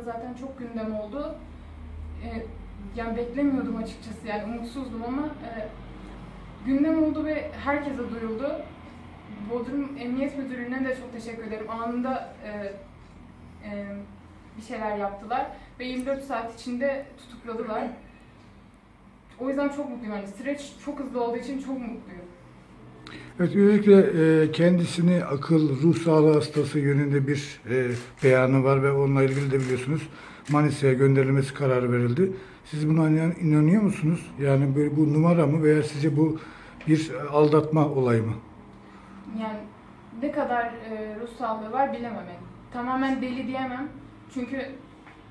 da zaten çok gündem oldu. E, yani beklemiyordum açıkçası yani umutsuzdum ama e, gündem oldu ve herkese duyuldu. Bodrum Emniyet Müdürlüğü'ne de çok teşekkür ederim. Anında e, e, bir şeyler yaptılar ve 24 saat içinde tutukladılar. O yüzden çok mutluyum. Yani süreç çok hızlı olduğu için çok mutluyum. Evet, özellikle e, kendisini akıl, ruh sağlığı hastası yönünde bir e, beyanı var ve onunla ilgili de biliyorsunuz Manisa'ya gönderilmesi kararı verildi. Siz buna inan- inanıyor musunuz? Yani böyle bu numara mı veya sizce bu bir aldatma olayı mı? Yani ne kadar e, ruh sağlığı var bilemem. Yani. Tamamen deli diyemem. Çünkü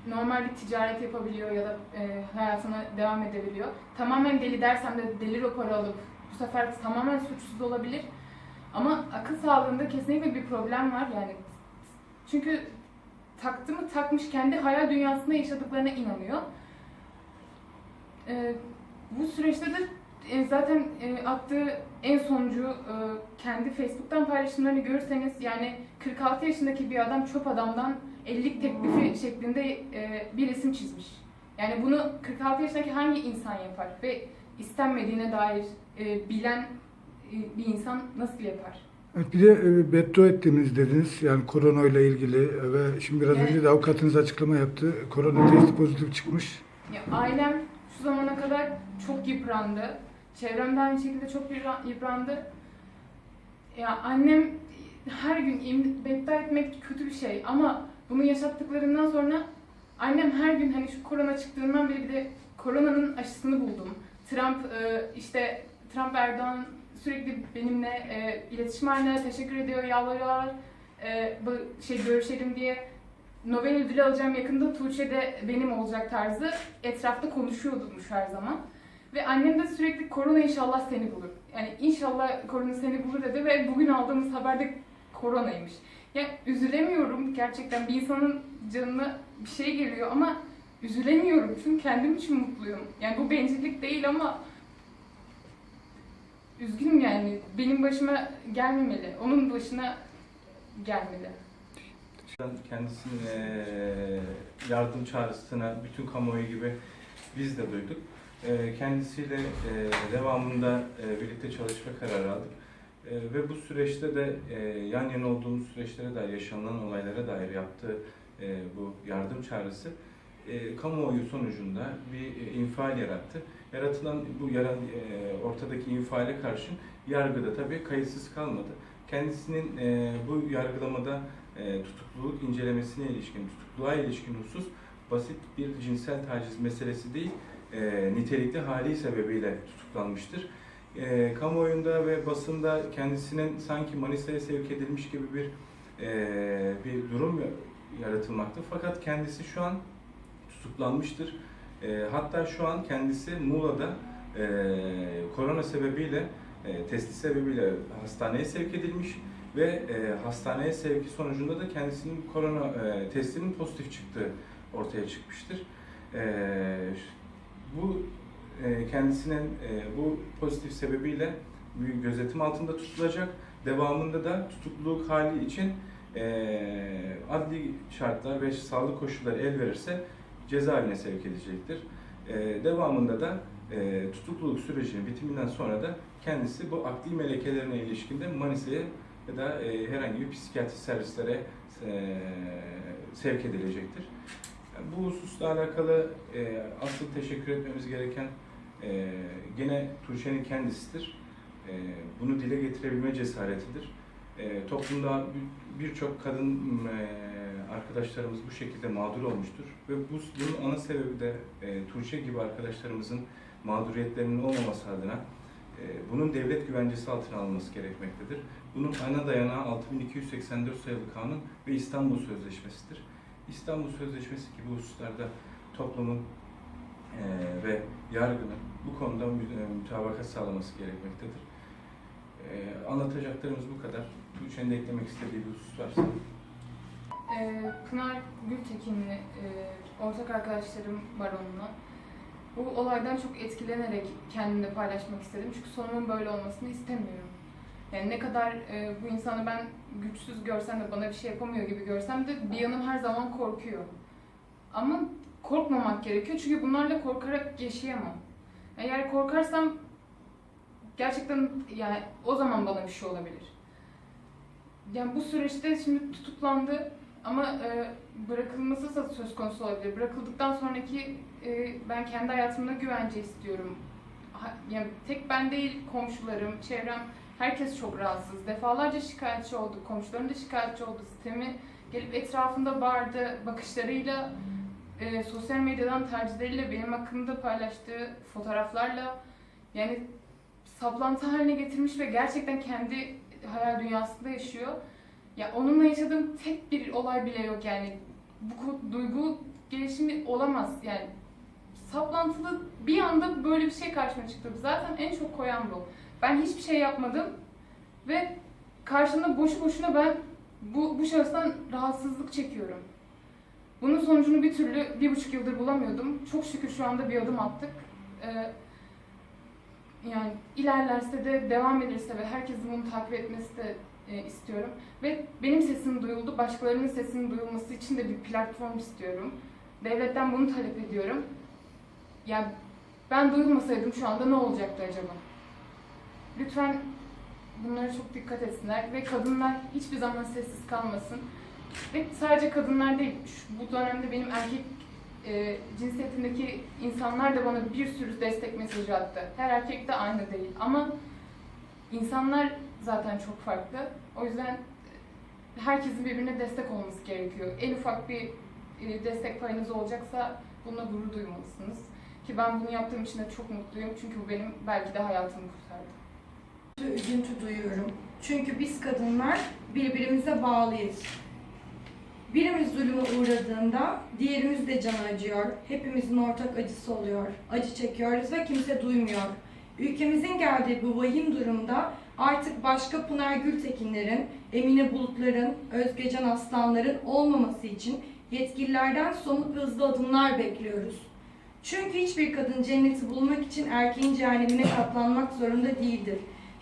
normal bir ticaret yapabiliyor ya da e, hayatına devam edebiliyor. Tamamen deli dersem de deli raporu alıp bu sefer tamamen suçsuz olabilir. Ama akıl sağlığında kesinlikle bir problem var yani. Çünkü taktı mı takmış kendi hayal dünyasında yaşadıklarına inanıyor. E, bu süreçte de e, zaten e, attığı en sonuncu e, kendi Facebook'tan paylaşımlarını görürseniz yani 46 yaşındaki bir adam çöp adamdan evlilik teklifi şeklinde e, bir resim çizmiş. Yani bunu 46 yaşındaki hangi insan yapar ve istenmediğine dair e, bilen e, bir insan nasıl yapar? Evet, bir de e, beddua ettiğiniz dediniz yani korona ile ilgili e, ve şimdi biraz Evet. önce de avukatınız açıklama yaptı. Korona testi pozitif çıkmış. Ya ailem şu zamana kadar çok yıprandı. Çevrem de aynı şekilde çok yıpra- yıprandı. Ya annem her gün im- beddua etmek kötü bir şey ama bunu yaşattıklarından sonra annem her gün hani şu korona çıktığından beri bir de koronanın aşısını buldum. Trump e, işte Trump Erdoğan sürekli benimle e, iletişim halinde teşekkür ediyor, yalvarıyorlar. E, bu şey görüşelim diye Nobel ödülü alacağım yakında Tuğçe de benim olacak tarzı etrafta konuşuyordumuş her zaman. Ve annem de sürekli korona inşallah seni bulur. Yani inşallah korona seni bulur dedi ve bugün aldığımız haberde koronaymış. Ya üzülemiyorum gerçekten bir insanın canına bir şey geliyor ama üzülemiyorum çünkü kendim için mutluyum. Yani bu bencillik değil ama üzgünüm yani benim başıma gelmemeli. Onun başına gelmeli. Kendisinin yardım çağrısına bütün kamuoyu gibi biz de duyduk. Kendisiyle devamında birlikte çalışma kararı aldık. Ve bu süreçte de yan yana olduğumuz süreçlere dair, yaşanılan olaylara dair yaptığı bu yardım çağrısı eee, kamuoyu sonucunda bir eee, infial yarattı. Yaratılan bu yaran, eee, ortadaki infiale karşın yargıda tabii kayıtsız kalmadı. Kendisinin eee, bu yargılamada e, tutukluluk incelemesine ilişkin, tutukluğa ilişkin husus basit bir cinsel taciz meselesi değil, e, nitelikli hali sebebiyle tutuklanmıştır. E, kamuoyunda ve basında kendisinin sanki Manisa'ya sevk edilmiş gibi bir e, bir durum yaratılmakta. Fakat kendisi şu an tutuklanmıştır. E, hatta şu an kendisi Muğla'da e, korona sebebiyle, e, testi sebebiyle hastaneye sevk edilmiş ve e, hastaneye sevki sonucunda da kendisinin korona e, testinin pozitif çıktığı ortaya çıkmıştır. E, bu e, kendisinin e, bu pozitif sebebiyle gözetim altında tutulacak. Devamında da tutukluluk hali için e, adli şartlar ve sağlık koşulları el verirse cezaevine sevk edecektir. E, devamında da e, tutukluluk sürecinin bitiminden sonra da kendisi bu akli melekelerine ilişkinde Manisa'ya ya da e, herhangi bir psikiyatri servislere e, sevk edilecektir. Bu hususla alakalı e, asıl teşekkür etmemiz gereken e, gene Tuğçe'nin kendisidir. E, bunu dile getirebilme cesaretidir. E, toplumda bir- birçok kadın e, arkadaşlarımız bu şekilde mağdur olmuştur ve bu, bunun ana sebebi de e, Tuğçe gibi arkadaşlarımızın mağduriyetlerinin olmaması adına e, bunun devlet güvencesi altına alınması gerekmektedir. Bunun ana dayanağı 6284 sayılı kanun ve İstanbul Sözleşmesi'dir. İstanbul Sözleşmesi gibi hususlarda toplumun eee, ve yargının bu konuda e, mütabakat sağlaması gerekmektedir. Eee, anlatacaklarımız bu kadar. Tuğçe'nin de eklemek istediği bir husus varsa. Ee, Pınar Gültekin'le e, ortak arkadaşlarım var onunla. Bu olaydan çok etkilenerek kendimle paylaşmak istedim. Çünkü sonumun böyle olmasını istemiyorum. Yani ne kadar e, bu insanı ben güçsüz görsem de bana bir şey yapamıyor gibi görsem de bir yanım her zaman korkuyor. Ama korkmamak gerekiyor çünkü bunlarla korkarak yaşayamam. Eğer korkarsam gerçekten yani o zaman bana bir şey olabilir. Yani bu süreçte şimdi tutuklandı ama e, bırakılması da söz konusu olabilir. Bırakıldıktan sonraki e, ben kendi hayatımda güvence istiyorum. Ha- Yani tek ben değil komşularım, çevrem herkes çok rahatsız. Defalarca şikayetçi olduk. Komşularım da şikayetçi oldu. Sistemi gelip etrafında bağırdı. Bakışlarıyla, e, sosyal medyadan tercihleriyle benim hakkımda paylaştığı fotoğraflarla yani saplantı haline getirmiş ve gerçekten kendi hayal dünyasında yaşıyor. Ya onunla yaşadığım tek bir olay bile yok yani. Bu duygu gelişimi olamaz yani. Saplantılı bir anda böyle bir şey karşıma çıktı. Zaten en çok koyan bu. Ben hiçbir şey yapmadım ve karşımda boşu boşuna ben bu, bu şahıstan rahatsızlık çekiyorum. Bunun sonucunu bir türlü bir buçuk yıldır bulamıyordum. Çok şükür şu anda bir adım attık. Ee, yani ilerlerse de devam edilirse ve herkesin bunu takip etmesi de e, istiyorum. Ve benim sesim duyuldu. Başkalarının sesinin duyulması için de bir platform istiyorum. Devletten bunu talep ediyorum. Yani ben duyulmasaydım şu anda ne olacaktı acaba? Lütfen bunlara çok dikkat etsinler ve kadınlar hiçbir zaman sessiz kalmasın. Ve sadece kadınlar değil, şu, bu dönemde benim erkek e, cinsiyetindeki insanlar da bana bir sürü destek mesajı attı. Her erkek de aynı değil ama insanlar zaten çok farklı. O yüzden herkesin birbirine destek olması gerekiyor. En ufak bir e, destek payınız olacaksa bununla gurur duymalısınız. Ki ben bunu yaptığım için de çok mutluyum. Çünkü bu benim belki de hayatımı kurtardı. üzüntü duyuyorum. Çünkü biz kadınlar birbirimize bağlıyız. Birimiz zulüme uğradığında diğerimiz de canı acıyor. Hepimizin ortak acısı oluyor. Acı çekiyoruz ve kimse duymuyor. Ülkemizin geldiği bu vahim durumda artık başka Pınar Gültekinlerin, Emine Bulutların, Özgecan Aslanların olmaması için yetkililerden somut ve hızlı adımlar bekliyoruz. Çünkü hiçbir kadın cenneti bulmak için erkeğin cehennemine katlanmak zorunda değildir.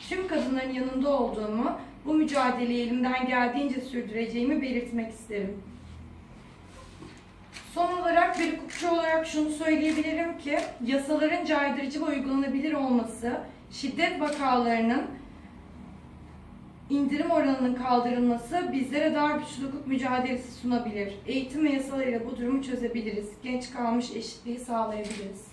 Tüm kadınların yanında olduğumu, bu mücadeleyi elimden geldiğince sürdüreceğimi belirtmek isterim. Son olarak bir hukukçu olarak şunu söyleyebilirim ki, yasaların caydırıcı ve uygulanabilir olması, şiddet vakalarının indirim oranının kaldırılması bizlere daha güçlü hukuk mücadelesi sunabilir. Eğitim ve yasalarıyla bu durumu çözebiliriz. Genç kalmış eşitliği sağlayabiliriz.